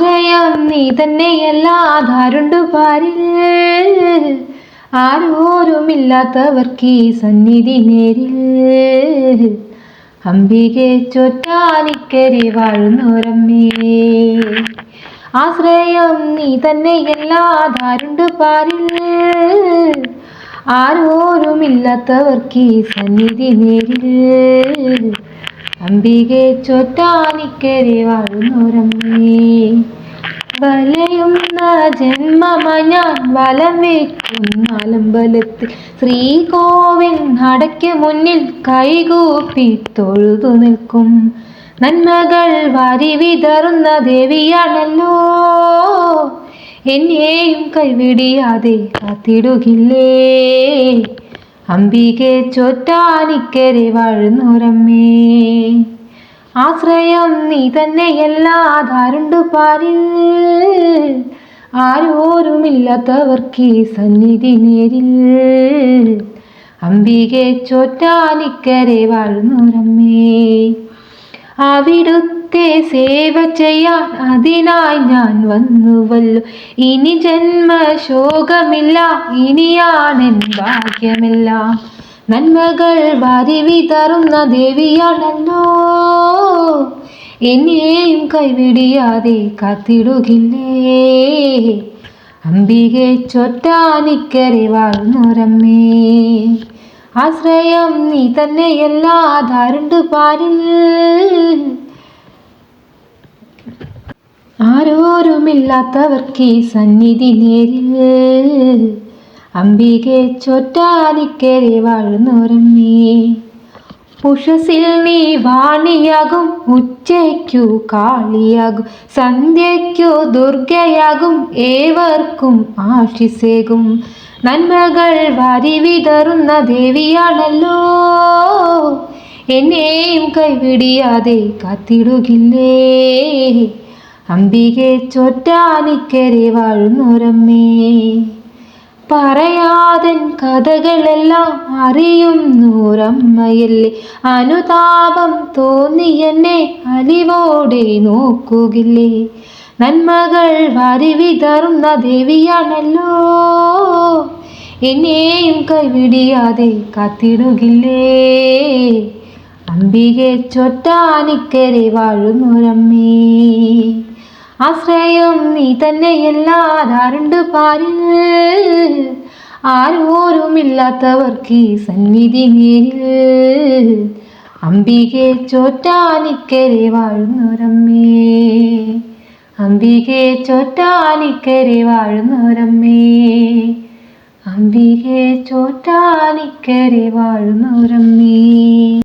ആശ്രയം നീ തന്നെയല്ലാതാരുണ്ടു പാരിൽ. ആരോരുമില്ലാത്തവർക്ക് ഈ സന്നിധി നേരിൽ. അംബികെ ചൊറ്റാലിക്കരി വാഴുന്നോരമ്മേ. ആശ്രയം നീ തന്നെയല്ലാതാരുണ്ടു പാരിൽ. ആരോരുമില്ലാത്തവർക്ക് ഈ സന്നിധി നേരിൽ. അംബികെ ചൊറ്റാനിക്കരി വാഴുന്നോരമ്മേ. വലയുന്ന ജന്മമായി ഞാൻ വലം വയ്ക്കുന്ന അലമ്പലത്തിൽ. ശ്രീകോവിൽ നടയ്ക്ക് മുന്നിൽ കൈകൂപ്പി തൊഴുതു നിൽക്കും. നന്മകൾ വാരി വിതറുന്ന ദേവിയാണല്ലോ. എന്നെയും കൈവിടിയാതെ കാത്തിടുകില്ലേ? അംബികെ ചൊറ്റാനിക്കരെ വാഴുന്നോരമ്മേ. ആശ്രയം നീ തന്നെ എല്ലാ തന്നെയല്ലാതാരുണ്ടു പാരിൽ. ആരോരുമില്ലാത്തവർക്ക് സന്നിധി നേരിൽ. അംബികെ ചോറ്റാലിക്കരെ വാഴുന്നോരമ്മേ അവിടുത്തെ സേവ ചെയ്യാൻ അതിനായി ഞാൻ വന്നുവല്ലോ. ഇനി ജന്മ ശോകമില്ല ഇനിയാണെൻ ഭാഗ്യമെല്ലാം. നന്മകൾ വാരി വിതറുന്ന ദേവിയാണല്ലോ. എന്നെയും കൈവിടിയാതെ കാത്തിടുകില്ലേ. അംബികെ ചൊറ്റാനിക്കരെ വാഴുന്നോരമ്മേ. ആശ്രയം നീ തന്നെയല്ലാതാരുണ്ട് പാരിൽ. ആരോരുമില്ലാത്തവർക്ക് സന്നിധി നേരിൽ. അംബികെ ചൊറ്റാലിക്കരെ വാഴുന്നോരമ്മേ ഉഷസിൽ നീ വാണിയാകും ഉച്ചയ്ക്കു കാളിയാകും സന്ധ്യയ്ക്കു ദുർഗയാകും ഏവർക്കും ആശിസേകും. നന്മകൾ വാരി വിതറുന്ന ദേവിയാണല്ലോ. എന്നെയും കൈവിടിയാതെ കാത്തിടുകില്ലേ. അംബികെ ചൊറ്റാനിക്കരെ വാഴുന്നോരമ്മേ പറയാതൻ കഥകളെല്ലാം അറിയുന്നോരമ്മയല്ലേ അനുതാപം തോന്നി എന്നെ അലിവോടെ നോക്കുകില്ലേ? നന്മകൾ വരിവിതറുന്ന ദേവിയാണല്ലോ. എന്നെയും കൈവിടിയാതെ കാത്തിടുകില്ലേ? അംബികെ ചൊറ്റാനിക്കരെ വാഴുന്നൊരമ്മേ. ആശ്രയം നീ തന്നെയല്ലാതാരുണ്ട് പാരിൽ. ആരോരുമില്ലാത്തവർക്ക് ഈ സന്നിധി നേരിൽ. അംബികെ ചോറ്റാനിക്കരെ വാഴുന്നൊരമ്മേ അംബികെ ചോറ്റാനിക്കരെ വാഴുന്നൊരമ്മേ അംബികെ ചോറ്റാനിക്കരെ വാഴുന്നൊരമ്മേ